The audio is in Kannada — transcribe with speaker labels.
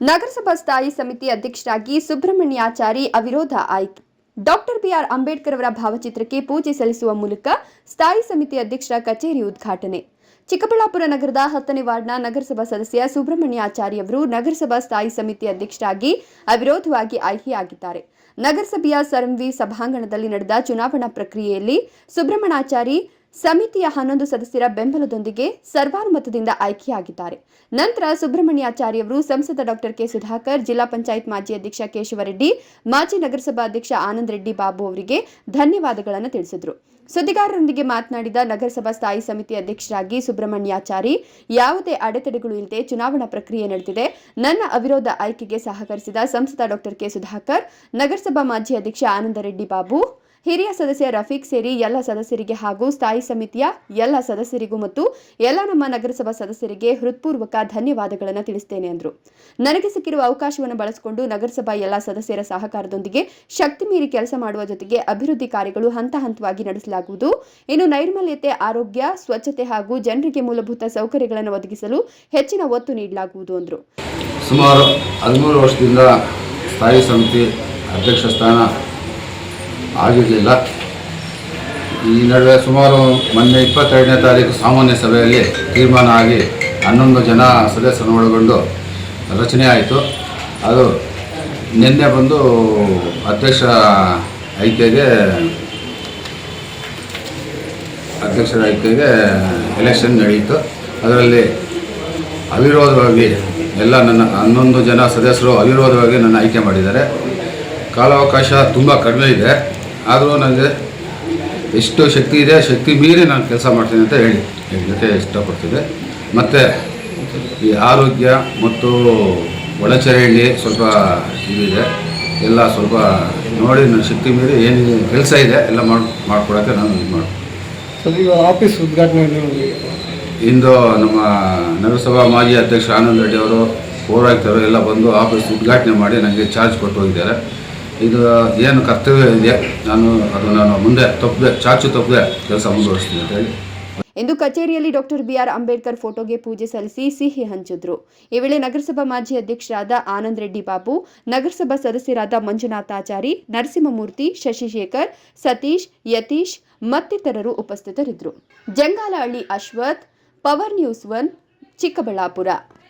Speaker 1: ನಗರಸಭಾ ಸ್ಥಾಯಿ ಸಮಿತಿ ಅಧ್ಯಕ್ಷರಾಗಿ ಸುಬ್ರಹ್ಮಣ್ಯಾಚಾರಿ ಅವಿರೋಧ ಆಯ್ಕೆ. ಡಾಕ್ಟರ್ ಬಿಆರ್ ಅಂಬೇಡ್ಕರ್ ಅವರ ಭಾವಚಿತ್ರಕ್ಕೆ ಪೂಜೆ ಸಲ್ಲಿಸುವ ಮೂಲಕ ಸ್ಥಾಯಿ ಸಮಿತಿ ಅಧ್ಯಕ್ಷರ ಕಚೇರಿ ಉದ್ಘಾಟನೆ. ಚಿಕ್ಕಬಳ್ಳಾಪುರ ನಗರದ ಹತ್ತನೇ ವಾರ್ಡ್ನ ನಗರಸಭಾ ಸದಸ್ಯ ಸುಬ್ರಹ್ಮಣ್ಯಾಚಾರಿ ಅವರು ನಗರಸಭಾ ಸ್ಥಾಯಿ ಸಮಿತಿ ಅಧ್ಯಕ್ಷರಾಗಿ ಅವಿರೋಧವಾಗಿ ಆಯ್ಕೆಯಾಗಿದ್ದಾರೆ. ನಗರಸಭೆಯ ಸರಂವಿ ಸಭಾಂಗಣದಲ್ಲಿ ನಡೆದ ಚುನಾವಣಾ ಪ್ರಕ್ರಿಯೆಯಲ್ಲಿ ಸುಬ್ರಹ್ಮಣ್ಯಾಚಾರಿ ಸಮಿತಿಯ ಹನ್ನೊಂದು ಸದಸ್ಯರ ಬೆಂಬಲದೊಂದಿಗೆ ಸರ್ವಾನುಮತದಿಂದ ಆಯ್ಕೆಯಾಗಿದ್ದಾರೆ. ನಂತರ ಸುಬ್ರಹ್ಮಣ್ಯಾಚಾರ್ಯವರು ಸಂಸದ ಡಾಕ್ಟರ್ ಕೆ ಸುಧಾಕರ್, ಜಿಲ್ಲಾ ಪಂಚಾಯತ್ ಮಾಜಿ ಅಧ್ಯಕ್ಷ ಕೇಶವರೆಡ್ಡಿ, ಮಾಜಿ ನಗರಸಭಾ ಅಧ್ಯಕ್ಷ ಆನಂದ್ ರೆಡ್ಡಿ ಬಾಬು ಅವರಿಗೆ ಧನ್ಯವಾದಗಳನ್ನು ತಿಳಿಸಿದರು. ಸುದ್ದಿಗಾರರೊಂದಿಗೆ ಮಾತನಾಡಿದ ನಗರಸಭಾ ಸ್ಥಾಯಿ ಸಮಿತಿ ಅಧ್ಯಕ್ಷರಾಗಿ ಸುಬ್ರಹ್ಮಣ್ಯಾಚಾರಿ, ಯಾವುದೇ ಅಡೆತಡೆಗಳು ಇಲ್ಲದೆ ಚುನಾವಣಾ ಪ್ರಕ್ರಿಯೆ ನಡೆದಿದೆ. ನನ್ನ ಅವಿರೋಧ ಆಯ್ಕೆಗೆ ಸಹಕರಿಸಿದ ಸಂಸದ ಡಾಕ್ಟರ್ ಕೆ ಸುಧಾಕರ್, ನಗರಸಭಾ ಮಾಜಿ ಅಧ್ಯಕ್ಷ ಆನಂದ ರೆಡ್ಡಿ ಬಾಬು ಹಿರಿಯ ಸದಸ್ಯ ರಫೀಕ್ ಸೇರಿ ಎಲ್ಲ ಸದಸ್ಯರಿಗೆ ಹಾಗೂ ಸ್ಥಾಯಿ ಸಮಿತಿಯ ಎಲ್ಲ ಸದಸ್ಯರಿಗೂ ಮತ್ತು ಎಲ್ಲ ನಮ್ಮ ನಗರಸಭಾ ಸದಸ್ಯರಿಗೆ ಹೃತ್ಪೂರ್ವಕ ಧನ್ಯವಾದಗಳನ್ನು ತಿಳಿಸುತ್ತೇನೆ ಎಂದರು ನನಗೆ ಸಿಕ್ಕಿರುವ ಅವಕಾಶವನ್ನು ಬಳಸಿಕೊಂಡು ನಗರಸಭಾ ಎಲ್ಲ ಸದಸ್ಯರ ಸಹಕಾರದೊಂದಿಗೆ ಶಕ್ತಿ ಮೀರಿ ಕೆಲಸ ಮಾಡುವ ಜೊತೆಗೆ ಅಭಿವೃದ್ಧಿ ಕಾರ್ಯಗಳು ಹಂತ ಹಂತವಾಗಿ ನಡೆಸಲಾಗುವುದು. ಇನ್ನು ನೈರ್ಮಲ್ಯತೆ, ಆರೋಗ್ಯ, ಸ್ವಚ್ಛತೆ ಹಾಗೂ ಜನರಿಗೆ ಮೂಲಭೂತ ಸೌಕರ್ಯಗಳನ್ನು ಒದಗಿಸಲು ಹೆಚ್ಚಿನ ಒತ್ತು ನೀಡಲಾಗುವುದು ಎಂದರು
Speaker 2: ಸುಮಾರು ಹದಿಮೂರು ವರ್ಷದಿಂದ ಸ್ಥಾಯಿ ಸಮಿತಿ ಅಧ್ಯಕ್ಷ ಸ್ಥಾನ ಆಗಿರಲಿಲ್ಲ ಈ ನಡುವೆ ಸುಮಾರು ಮೊನ್ನೆ ಇಪ್ಪತ್ತೆರಡನೇ ತಾರೀಕು ಸಾಮಾನ್ಯ ಸಭೆಯಲ್ಲಿ ತೀರ್ಮಾನ ಆಗಿ ಹನ್ನೊಂದು ಜನ ಸದಸ್ಯರನ್ನು ಒಳಗೊಂಡು ರಚನೆ ಆಯಿತು. ಅದು ನಿನ್ನೆ ಬಂದು ಅಧ್ಯಕ್ಷ ಆಯ್ಕೆಗೆ, ಅಧ್ಯಕ್ಷರ ಆಯ್ಕೆಗೆ ಎಲೆಕ್ಷನ್ ನಡೆಯಿತು. ಅದರಲ್ಲಿ ಅವಿರೋಧವಾಗಿ ಎಲ್ಲ ನನ್ನ ಹನ್ನೊಂದು ಜನ ಸದಸ್ಯರು ಅವಿರೋಧವಾಗಿ ನನ್ನ ಆಯ್ಕೆ ಮಾಡಿದ್ದಾರೆ. ಕಾಲಾವಕಾಶ ತುಂಬ ಕಡಿಮೆ ಇದೆ. ಆದರೂ ನನಗೆ ಎಷ್ಟು ಶಕ್ತಿ ಇದೆ ಶಕ್ತಿ ಮೀರಿ ನಾನು ಕೆಲಸ ಮಾಡ್ತೀನಿ ಅಂತ ಹೇಳಿ ಹೇಳಲಿಕ್ಕೆ ಇಷ್ಟಪಡ್ತಿದ್ದೆ. ಮತ್ತು ಈ ಆರೋಗ್ಯ ಮತ್ತು ಒಳಚರಂಡಿ ಸ್ವಲ್ಪ ಇದಿದೆ. ಎಲ್ಲ ಸ್ವಲ್ಪ ನೋಡಿ ನನ್ನ ಶಕ್ತಿ ಮೀರಿ ಏನು ಕೆಲಸ ಇದೆ ಎಲ್ಲ ಮಾಡಿ ಮಾಡ್ಕೊಡೋಕ್ಕೆ ನಾನು ಇದು ಮಾಡಿ
Speaker 3: ಸರ್ ಈಗ ಆಫೀಸ್ ಉದ್ಘಾಟನೆ
Speaker 2: ಇಂದು ನಮ್ಮ ನಗರಸಭಾ ಮಾಜಿ ಅಧ್ಯಕ್ಷ ಆನಂದ್ ರೆಡ್ಡಿಯವರು ಪೌರಾಯುಕ್ತರು ಎಲ್ಲ ಬಂದು ಆಫೀಸ್ ಉದ್ಘಾಟನೆ ಮಾಡಿ ನನಗೆ ಚಾರ್ಜ್ ಕೊಟ್ಟು ಹೋಗಿದ್ದಾರೆ. ಇದು ಏನು ಕರ್ತವ್ಯ ಇದೆ? ನಾನು ಅದು ನಾನು ಮುಂದೆ ತಪ್ಪದೆ, ಚಾಚು ತಪ್ಪದೆ ಕೆಲಸ ಮುಂದುವರಿಸ್ತೀನಿ ಅಂತ ಹೇಳಿ.
Speaker 1: ಇಂದು ಕಚೇರಿಯಲ್ಲಿ ಡಾಕ್ಟರ್ ಬಿಆರ್ ಅಂಬೇಡ್ಕರ್ ಫೋಟೋಗೆ ಪೂಜೆ ಸಲ್ಲಿಸಿ ಸಿಹಿ ಹಂಚಿದ್ರು. ಈ ವೇಳೆ ನಗರಸಭಾ ಮಾಜಿ ಅಧ್ಯಕ್ಷರಾದ ಆನಂದ್ ರೆಡ್ಡಿ ಬಾಬು, ನಗರಸಭಾ ಸದಸ್ಯರಾದ ಮಂಜುನಾಥಾಚಾರಿ ನರಸಿಂಹಮೂರ್ತಿ, ಶಶಿಶೇಖರ್, ಸತೀಶ್, ಯತೀಶ್ ಮತ್ತಿತರರು ಉಪಸ್ಥಿತರಿದ್ದರು. Jangalahalli Ashwath, power news one, Chikkaballapur.